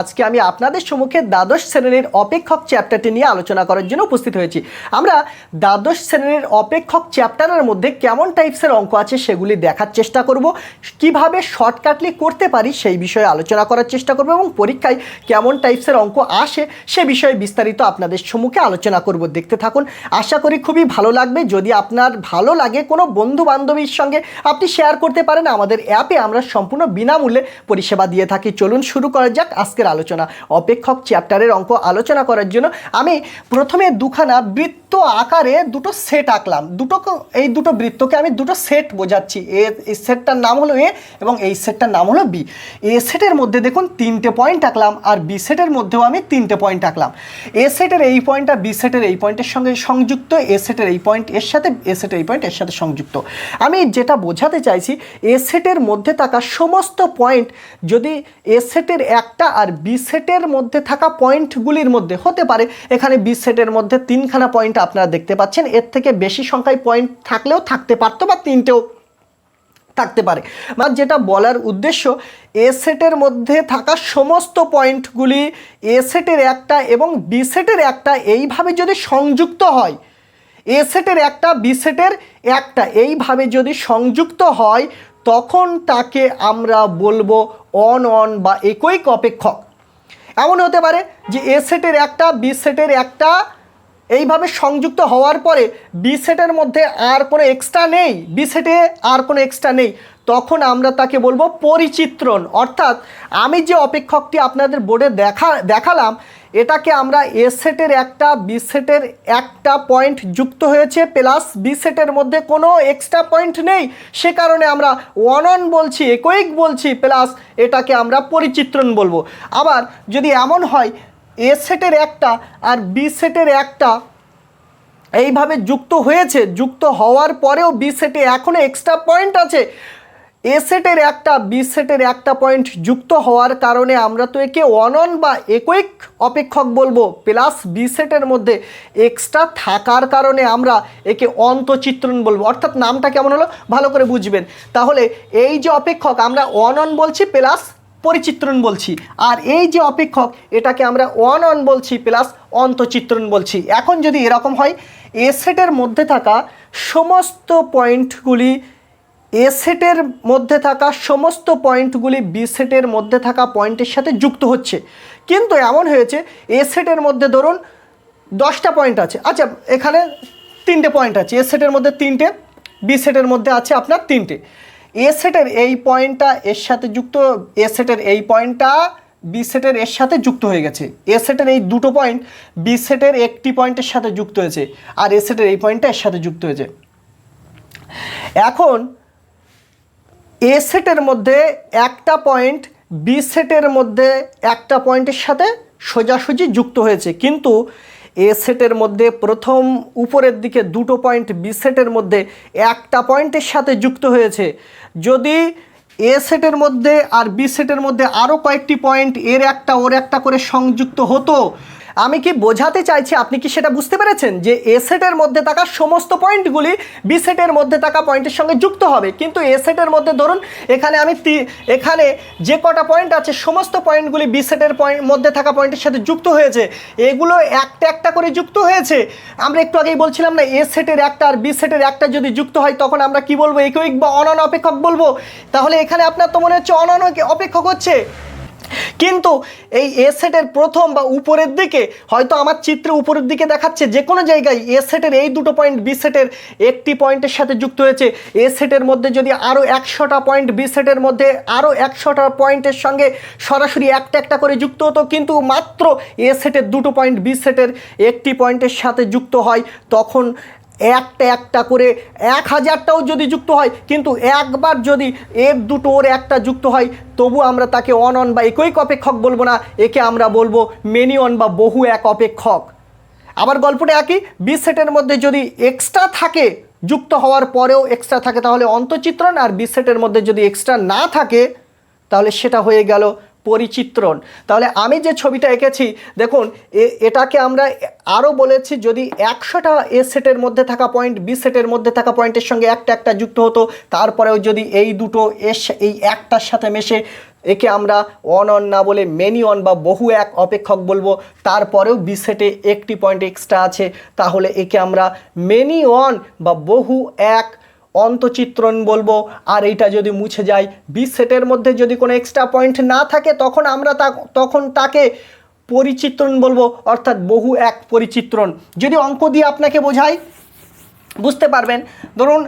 আজকে আমি আপনাদের সম্মুখে দ্বাদশ শ্রেণির অপেক্ষক চ্যাপ্টারটি নিয়ে আলোচনা করার জন্য উপস্থিত হয়েছি। আমরা দ্বাদশ শ্রেণির অপেক্ষক চ্যাপ্টারের মধ্যে কেমন টাইপসের অঙ্ক আছে সেগুলি দেখার চেষ্টা করব, কীভাবে শর্টকাটলি করতে পারি সেই বিষয়ে আলোচনা করার চেষ্টা করব এবং পরীক্ষায় কেমন টাইপসের অঙ্ক আসে সে বিষয়ে বিস্তারিত আপনাদের সম্মুখে আলোচনা করব। দেখতে থাকুন, আশা করি খুবই ভালো লাগবে। যদি আপনার ভালো লাগে কোনো বন্ধু বান্ধবীর সঙ্গে আপনি শেয়ার করতে পারেন, আমাদের অ্যাপে আমরা সম্পূর্ণ বিনামূল্যে পরিষেবা দিয়ে থাকি। চলুন শুরু করা যাক, আজকের আলোচনা, অপেক্ষক চ্যাপ্টারের অঙ্ক আলোচনা করার জন্য আমি প্রথমে দুখানা বৃত্ত আকারে দুটো সেট আঁকলাম। দুটো এই দুটো বৃত্তকে আমি দুটো সেট বোঝাচ্ছি। এ, এই সেটটার নাম হলো এ এবং এই সেটটার নাম হলো বি। এ সেটের মধ্যে দেখুন তিনটে পয়েন্ট আঁকলাম আর বি সেটের মধ্যেও আমি তিনটে পয়েন্ট আঁকলাম। এ সেটের এই পয়েন্টটা বি সেটের এই পয়েন্টের সঙ্গে সংযুক্ত, এ সেটের এই পয়েন্ট এর সাথে, এ সেটের এই পয়েন্ট এর সাথে সংযুক্ত। আমি যেটা বোঝাতে চাইছি, এ সেটের মধ্যে থাকা সমস্ত পয়েন্ট যদি এ সেটের একটা আর বি সেটের মধ্যে থাকা পয়েন্টগুলির মধ্যে হতে পারে। এখানে বি সেটের মধ্যে তিনখানা পয়েন্ট আপনারা দেখতে পাচ্ছেন। এর থেকে বেশি সংখ্যায় পয়েন্ট থাকলেও থাকতে পারতো বা তিনটেও থাকতে পারে। বা যেটা বলার উদ্দেশ্য এ সেটের মধ্যে থাকা সমস্ত পয়েন্টগুলি এ সেটের একটা এবং বি সেটের একটা এইভাবে যদি সংযুক্ত হয় এ সেটের একটা বি সেটের একটা এইভাবে যদি সংযুক্ত হয়, তখন তাকে আমরা বলব অন অন বা একৈক অপেক্ষক এমন হতে পারে যে এ সেটের একটা, বি সেটের একটা এইভাবে সংযুক্ত হওয়ার পরে বি সেটের মধ্যে আর কোনো এক্সট্রা নেই, বি সেটে আর কোনো এক্সট্রা নেই। তখন আমরা তাকে বলব পরিচিত্রণ। অর্থাৎ আমি যে অপেক্ষকটি আপনাদের বোর্ডে দেখা, দেখালাম এটাকে আমরা এ সেটের একটা বি সেটের একটা পয়েন্ট যুক্ত হয়েছে প্লাস বি সেটের মধ্যে কোনো এক্সট্রা পয়েন্ট নেই। সে কারণে আমরা ওয়ান অন বলছি একৈক বলছি প্লাস এটাকে আমরা পরিচিত্রণ বলব। আবার যদি এমন হয় এ সেটের একটা আর বি সেটের একটা এইভাবে যুক্ত হয়েছে, যুক্ত হওয়ার পরেও বি সেটে এখনও এক্সট্রা পয়েন্ট আছে। এ সেটের একটা বি সেটের একটা পয়েন্ট যুক্ত হওয়ার কারণে আমরা তো একে অনন বা একৈক অপেক্ষক বলব প্লাস বি সেটের মধ্যে এক্সট্রা থাকার কারণে আমরা একে অন্তচিত্রণ বলব। অর্থাৎ নামটা কেমন হলো? ভালো করে বুঝবেন। তাহলে এই যে অপেক্ষক, আমরা অনন বলছি প্লাস পরিচিত্রণ বলছি। আর এই যে অপেক্ষক, এটাকে আমরা অন অন বলছি প্লাস অন্তচিত্রণ বলছি। এখন যদি এরকম হয় এ সেটের মধ্যে থাকা সমস্ত পয়েন্টগুলি এ সেটের মধ্যে থাকা সমস্ত পয়েন্টগুলি বি সেটের মধ্যে থাকা পয়েন্টের সাথে যুক্ত হচ্ছে। কিন্তু এমন হয়েছে এ সেটের মধ্যে ধরুন দশটা পয়েন্ট আছে। আচ্ছা এখানে তিনটে পয়েন্ট আছে। এ সেটের মধ্যে তিনটে বি সেটের মধ্যে আছে আপনার তিনটে। এ সেটের এই পয়েন্টটা এর সাথে যুক্ত এ সেটের এই পয়েন্টটা বি সেটের এর সাথে যুক্ত হয়ে গেছে। এ সেটের এই দুটো পয়েন্ট বি সেটের একটি পয়েন্টের সাথে যুক্ত হয়েছে, আর এ সেটের এই পয়েন্টটা এর সাথে যুক্ত হয়েছে। এখন এ সেটের মধ্যে একটা পয়েন্ট বি সেটের মধ্যে একটা পয়েন্টের সাথে সোজাসুজি যুক্ত হয়েছে। কিন্তু এ সেটের মধ্যে প্রথম উপরের দিকে দুটো পয়েন্ট বি সেটের মধ্যে একটা পয়েন্টের সাথে যুক্ত হয়েছে। যদি এ সেটের মধ্যে আর বি সেটের মধ্যে আরও কয়েকটি পয়েন্ট এর একটা, ওর একটা করে সংযুক্ত হতো আমি কি বোঝাতে চাইছি, আপনি কি সেটা বুঝতে পেরেছেন যে এ সেটের মধ্যে থাকা সমস্ত পয়েন্টগুলি বি সেটের মধ্যে থাকা পয়েন্টের সঙ্গে যুক্ত হবে? কিন্তু এ সেটের মধ্যে ধরুন, এখানে আমি এখানে যে কটা পয়েন্ট আছে, সমস্ত পয়েন্টগুলি বি সেটের পয়েন্ট মধ্যে থাকা পয়েন্টের সাথে যুক্ত হয়েছে। এগুলো একটা একটা করে যুক্ত হয়েছে। আমরা একটু আগেই বলছিলাম না এ সেটের একটা আর বি সেটের একটা যদি যুক্ত হয়, তখন আমরা কি বলব? একৈক বা অনন অপেক্ষক বলব? তাহলে এখানে আপনার তো মনে হচ্ছে অনন অপেক্ষক হচ্ছে। কিন্তু এই এ সেটের প্রথম বা উপরের দিকে, হয়তো আমার চিত্রে উপরের দিকে দেখাচ্ছে যে কোনো জায়গায় এ সেটের এই দুটো পয়েন্ট বি সেটের একটি পয়েন্টের সাথে যুক্ত হয়েছে। এ সেটের মধ্যে যদি আরও একশোটা পয়েন্ট বি সেটের মধ্যে আরও একশোটা পয়েন্টের সঙ্গে সরাসরি একটা একটা করে যুক্ত হতো, কিন্তু মাত্র এ সেটের দুটো পয়েন্ট বি সেটের একটি পয়েন্টের সাথে যুক্ত হয়, তখন একটা একটা করে এক হাজারটাও যদি যুক্ত হয়, কিন্তু একবার যদি এর দুটো ওর একটা যুক্ত হয়, তবু আমরা তাকে অন অন বা একৈক অপেক্ষক বলব না, একে আমরা বলব মেনি অন বা বহু এক অপেক্ষক। আবার গল্পটা একই বি সেটের মধ্যে যদি এক্সট্রা থাকে, যুক্ত হওয়ার পরেও এক্সট্রা থাকে, তাহলে অন্তচিত্রণ, আর বি সেটের মধ্যে যদি এক্সট্রা না থাকে, তাহলে সেটা হয়ে গেল পরিচিত্রণ। তাহলে আমি যে ছবিটা এঁকেছি, দেখুন এটাকে আমরা আরও বলেছি যদি একশোটা এ সেটের মধ্যে থাকা পয়েন্ট বি সেটের মধ্যে থাকা পয়েন্টের সঙ্গে একটা একটা যুক্ত হতো, তারপরেও যদি এই দুটো এস এই একটার সাথে মেশে একে আমরা অন অন না বলে মেনি অন বা বহু এক অপেক্ষক বলব, তারপরেও বি সেটে একটি পয়েন্ট এক্সট্রা আছে, তাহলে একে আমরা মেনি অন বা বহু এক অন্তচিত্রণ বলব। আর এইটা যদি মুছে যায় বি সেটের মধ্যে যদি কোনো এক্সট্রা পয়েন্ট না থাকে, তখন আমরা তা তখন তাকে পরিচিত্রণ বলব, অর্থাৎ বহু এক পরিচিত্রণ। যদি অঙ্ক দিয়ে আপনাকে বোঝাই, বুঝতে পারবেন। ধরুন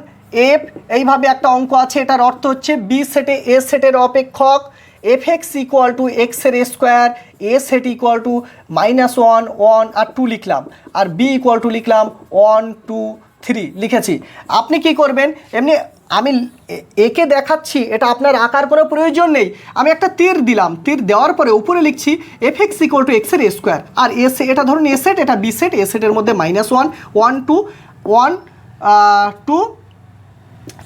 এফ এইভাবে একটা অঙ্ক আছে, এটার অর্থ হচ্ছে বি সেটে এ সেটের অপেক্ষক। এফ এক্স ইকুয়াল টু এক্সের square A set equal to minus one one R two লিখলাম। আর বি ইকুয়াল টু লিখলাম ওয়ান টু থ্রি লিখেছি। আপনি কি করবেন? এমনি আমি একে দেখাচ্ছি, এটা আপনার আঁকার কোনো প্রয়োজন নেই। আমি একটা তীর দিলাম, তীর দেওয়ার পরে উপরে লিখছি এফ এক্স ইকুয়াল টু এক্সের স্কোয়ার আর এস এটা ধরুন এসেট সেট এটা বি সেট এ সেটের মধ্যে minus one one two one two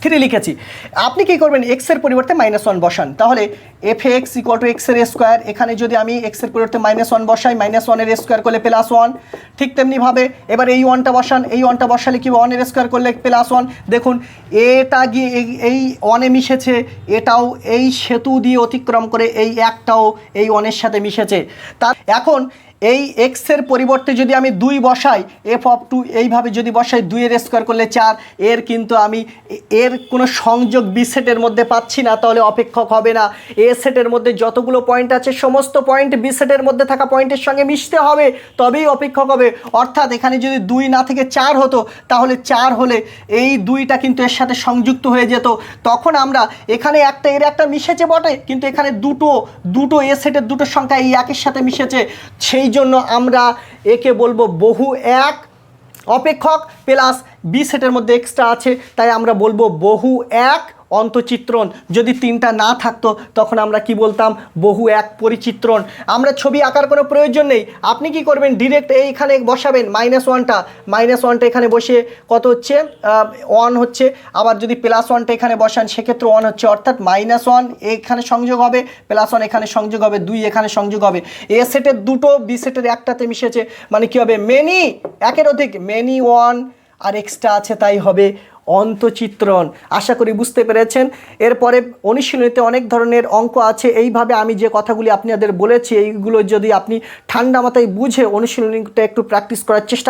three লিখেছি। আপনি কি করবেন এক্সের পরিবর্তে মাইনাস ওয়ান বসান। তাহলে এফ এক্স ইকুয়াল টু এক্সের স্কোয়ার এখানে যদি আমি এক্সের পরিবর্তে মাইনাস ওয়ান বসাই মাইনাস ওয়ানের স্কোয়ার করলে প্লাস ওয়ান ঠিক তেমনিভাবে এবার এই ওয়ানটা বসান, এই ওয়ানটা বসালে কি ওয়ানের স্কোয়ার করলে প্লাস ওয়ান দেখুন, এটা গিয়ে এই- এই ওয়ানে মিশেছে, এটাও এই সেতু দিয়ে অতিক্রম করে এই একটাও এই ওয়ানের সাথে মিশেছে। তার এখন এই এক্সের পরিবর্তে যদি আমি দুই বসাই এফ অফ টু এইভাবে যদি বসাই দুইয়ের স্কোয়ার করলে চার, এর কিন্তু আমি এর কোনো সংযোগ বি সেটের মধ্যে পাচ্ছি না, তাহলে অপেক্ষক হবে না। এ সেটের মধ্যে যতগুলো পয়েন্ট আছে, সমস্ত পয়েন্ট বি সেটের মধ্যে থাকা পয়েন্টের সঙ্গে মিশতে হবে, তবেই অপেক্ষক হবে। অর্থাৎ এখানে যদি দুই না থেকে চার হতো, তাহলে চার হলে এই দুইটা কিন্তু এর সাথে সংযুক্ত হয়ে যেত। তখন আমরা এখানে একটা এর একটা মিশেছে বটে, কিন্তু এখানে দুটো দুটো এ সেটের দুটো সংখ্যা এই একের সাথে মিশেছে। সেই জন্য আমরা একে বলব বহু এক। অপেক্ষক প্লাস বি সেটের মধ্যে এক্সট্রা আছে, তাই আমরা বলব বহু এক। অন্তচিত্রণ। যদি তিনটা না থাকতো, তখন আমরা কি বলতাম? বহু এক পরিচিত্রণ। আমরা ছবি আঁকার কোনো প্রয়োজন নেই। আপনি কি করবেন? ডিরেক্ট এইখানে বসাবেন মাইনাস ওয়ানটা মাইনাস ওয়ানটা এখানে বসে কত হচ্ছে? ওয়ান হচ্ছে। আবার যদি প্লাস ওয়ানটা এখানে বসান, সেক্ষেত্রে ওয়ান হচ্ছে। অর্থাৎ মাইনাস ওয়ান এখানে সংযোগ হবে প্লাস ওয়ান এখানে সংযোগ হবে, দুই এখানে সংযোগ হবে। এ সেটের দুটো, বি সেটের একটাতে মিশেছে। মানে কি হবে? মেনি একের অধিক। মেনি ওয়ান আর এক্সট্রা আছে, তাই হবে। অন্তচিত্রণ। আশা করি বুঝতে পেরেছেন। এরপরে অনুশীলনীতে অনেক ধরনের অঙ্ক আছে। এইভাবে আমি যে কথাগুলি আপনাদের বলেছি, এইগুলো যদি আপনি ঠান্ডা মাথায় বুঝে অনুশীলনীটা একটু প্র্যাকটিস করার চেষ্টা